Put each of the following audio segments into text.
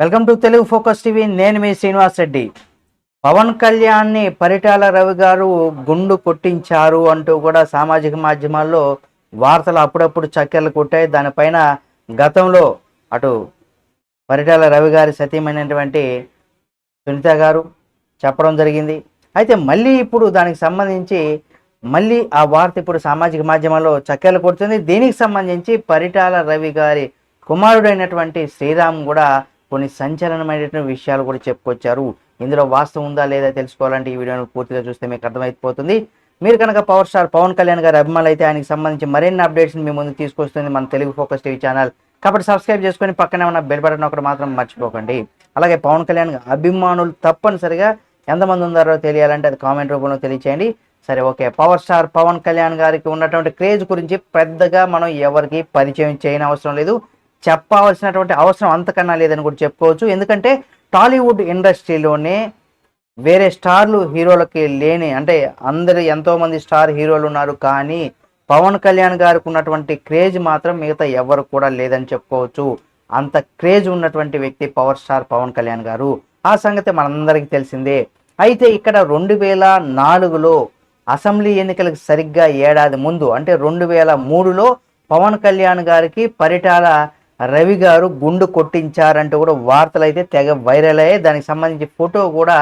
Welcome to Telugu focus TV. నేను మీ శ్రీనివాస్ రెడ్డి. పవన్ కళ్యాణ్ని పరిటాల రవి గారు గుండు కొట్టించారు అంటూ కూడా సామాజిక మాధ్యమాల్లో వార్తలు అప్పుడప్పుడు చక్కెర్లు కొట్టాయి. దానిపైన గతంలో అటు పరిటాల రవి గారి సతీమైనటువంటి సునీత గారు చెప్పడం జరిగింది. అయితే మళ్ళీ ఇప్పుడు దానికి సంబంధించి మళ్ళీ ఆ వార్త ఇప్పుడు సామాజిక మాధ్యమాల్లో చక్కెర్లు కొడుతుంది. దీనికి సంబంధించి పరిటాల రవి గారి కుమారుడైనటువంటి శ్రీరామ్ కూడా కొన్ని సంచలనమైనటువంటి విషయాలు కూడా చెప్పుకొచ్చారు. ఇందులో వాస్తవం ఉందా లేదా తెలుసుకోవాలంటే ఈ వీడియోను పూర్తిగా చూస్తే మీకు అర్థమైపోతుంది. మీరు కనుక పవర్ స్టార్ పవన్ కళ్యాణ్ గారి అభిమానులు అయితే ఆయనకి సంబంధించి మరిన్ని అప్డేట్స్ని మీ ముందు తీసుకొస్తుంది మన తెలుగు ఫోకస్ టీవీ ఛానల్. కాబట్టి సబ్స్క్రైబ్ చేసుకొని పక్కనే ఉన్న బెల్ బటన్ ఒకటి మాత్రం మర్చిపోకండి. అలాగే పవన్ కళ్యాణ్ అభిమానులు తప్పనిసరిగా ఎంతమంది ఉన్నారో తెలియాలంటే అది కామెంట్ రూపంలో తెలియచేయండి. సరే okay. Power star Pavan Kalyan గారికి ఉన్నటువంటి క్రేజ్ గురించి పెద్దగా మనం ఎవరికి పరిచయం చేయని అవసరం లేదు. చెప్పవలసినటువంటి అవసరం అంతకన్నా లేదని కూడా చెప్పుకోవచ్చు. ఎందుకంటే టాలీవుడ్ ఇండస్ట్రీలోనే వేరే స్టార్లు హీరోలకి లేని అంటే అందరు ఎంతోమంది స్టార్ హీరోలు ఉన్నారు కానీ పవన్ కళ్యాణ్ గారికి ఉన్నటువంటి క్రేజ్ మాత్రం మిగతా ఎవరు కూడా లేదని చెప్పుకోవచ్చు. అంత క్రేజ్ ఉన్నటువంటి వ్యక్తి పవర్ స్టార్ పవన్ కళ్యాణ్ గారు. ఆ సంగతి మనందరికీ తెలిసిందే. అయితే ఇక్కడ రెండు వేల నాలుగులో అసెంబ్లీ ఎన్నికలకు సరిగ్గా ఏడాది ముందు అంటే రెండు వేల మూడులో పవన్ కళ్యాణ్ గారికి పరిటాల రవి గారు గుండు కొట్టించారంటూ కూడా వార్తలు అయితే తెగ వైరల్ అయ్యాయి. దానికి సంబంధించి ఫోటో కూడా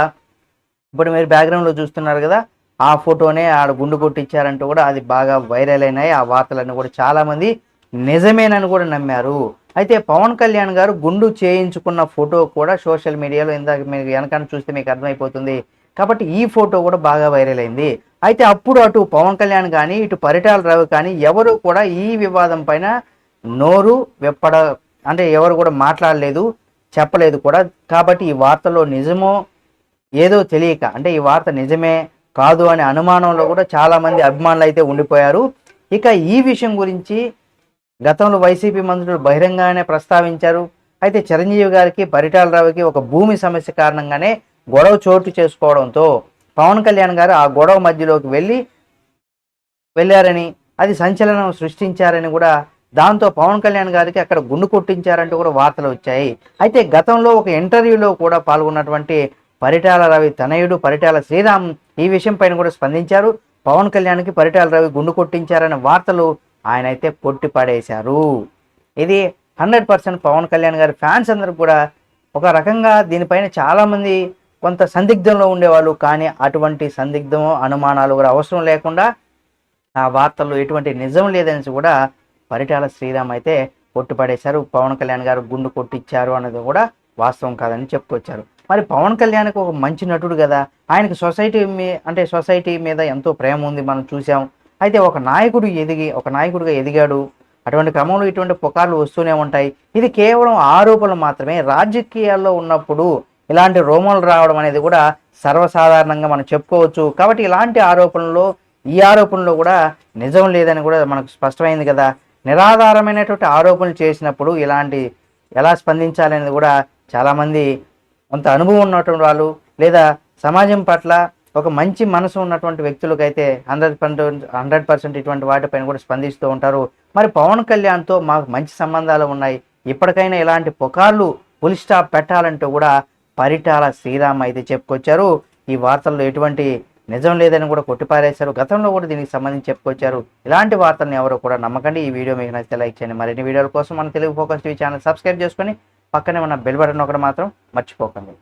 ఇప్పుడు మీరు బ్యాక్గ్రౌండ్లో చూస్తున్నారు కదా ఆ ఫోటోనే ఆడ గుండు కొట్టించారంటూ కూడా అది బాగా వైరల్ అయినాయి. ఆ వార్తలన్నీ కూడా చాలామంది నిజమేనని కూడా నమ్మారు. అయితే పవన్ కళ్యాణ్ గారు గుండు చేయించుకున్న ఫోటో కూడా సోషల్ మీడియాలో ఇందాక మీరు వెనకాల చూస్తే మీకు అర్థమైపోతుంది. కాబట్టి ఈ ఫోటో కూడా బాగా వైరల్ అయింది. అయితే అప్పుడు అటు పవన్ కళ్యాణ్ కానీ ఇటు పరిటాల రావు కానీ ఎవరు కూడా ఈ వివాదం పైన నోరు వెప్పడ అంటే ఎవరు కూడా మాట్లాడలేదు చెప్పలేదు కూడా. కాబట్టి ఈ వార్తలో నిజమో ఏదో తెలియక అంటే ఈ వార్త నిజమే కాదు అనే అనుమానంలో కూడా చాలామంది అభిమానులు అయితే ఉండిపోయారు. ఇక ఈ విషయం గురించి గతంలో వైసీపీ మంత్రులు బహిరంగంగానే ప్రస్తావించారు. అయితే చిరంజీవి గారికి పరిటాల రావుకి ఒక భూమి సమస్య కారణంగానే గొడవ చోటు చేసుకోవడంతో పవన్ కళ్యాణ్ గారు ఆ గొడవ మధ్యలోకి వెళ్ళి వెళ్ళారని అది సంచలనం సృష్టించారని కూడా దాంతో పవన్ కళ్యాణ్ గారికి అక్కడ గుండు కొట్టించారంటూ కూడా వార్తలు వచ్చాయి. అయితే గతంలో ఒక ఇంటర్వ్యూలో కూడా పాల్గొన్నటువంటి పరిటాల రవి తనయుడు పరిటాల శ్రీరామ్ ఈ విషయం పైన కూడా స్పందించారు. పవన్ కళ్యాణ్కి పరిటాల రవి గుండు కొట్టించారనే వార్తలు ఆయన అయితే కొట్టి పడేశారు. ఇది హండ్రెడ్ పర్సెంట్ పవన్ కళ్యాణ్ గారి ఫ్యాన్స్ అందరూ కూడా ఒక రకంగా దీనిపైన చాలామంది కొంత సందిగ్ధంలో ఉండేవాళ్ళు. కానీ అటువంటి సందిగ్ధం అనుమానాలు కూడా అవసరం లేకుండా ఆ వార్తల్లో ఎటువంటి నిజం లేదని కూడా పరిటాల శ్రీరామ్ అయితే కొట్టుపడేశారు పవన్ కళ్యాణ్ గారు గుండు కొట్టించారు అన్నది కూడా వాస్తవం కాదని చెప్పుకొచ్చారు. మరి పవన్ కళ్యాణ్కి ఒక మంచి నటుడు కదా. ఆయనకి సొసైటీ మీ అంటే సొసైటీ మీద ఎంతో ప్రేమ ఉంది మనం చూసాం. అయితే ఒక నాయకుడు ఎదిగి ఒక నాయకుడిగా ఎదిగాడు. అటువంటి క్రమంలో ఇటువంటి పుకార్లు వస్తూనే ఉంటాయి. ఇది కేవలం ఆరోపణలు మాత్రమే. రాజకీయాల్లో ఉన్నప్పుడు ఇలాంటి రోమలు రావడం అనేది కూడా సర్వసాధారణంగా మనం చెప్పుకోవచ్చు. కాబట్టి ఇలాంటి ఆరోపణలు ఈ ఆరోపణలో కూడా నిజం లేదని కూడా మనకు స్పష్టమైంది కదా. నిరాధారమైనటువంటి ఆరోపణలు చేసినప్పుడు ఇలాంటి ఎలా స్పందించాలి అనేది కూడా చాలామంది కొంత అనుభవం ఉన్నటువంటి వాళ్ళు లేదా సమాజం పట్ల ఒక మంచి మనసు ఉన్నటువంటి వ్యక్తులకైతే హండ్రెడ్ పర్సెంట్ హండ్రెడ్ పర్సెంట్ ఇటువంటి వాటిపైన కూడా స్పందిస్తూ ఉంటారు. మరి పవన్ కళ్యాణ్తో మాకు మంచి సంబంధాలు ఉన్నాయి. ఇప్పటికైనా ఇలాంటి పుకార్లు పులి స్టాప్ పెట్టాలంటూ కూడా పరిటాల శ్రీరామ్ అయితే చెప్పుకొచ్చారు. ఈ వార్తల్లో ఎటువంటి నిజం లేదని కూడా కొట్టిపారేశారు. గతంలో కూడా దీనికి సంబంధించి చెప్పుకొచ్చారు. ఇలాంటి వార్తలను ఎవరు కూడా నమ్మకండి. ఈ వీడియో మీకు నచ్చితే లైక్ చేయండి. మరిన్ని వీడియోల కోసం మన Telugu focus TV channel subscribe చేసుకొని పక్కనే ఉన్న బెల్ బటన్ ఒకటి మాత్రం మర్చిపోకండి.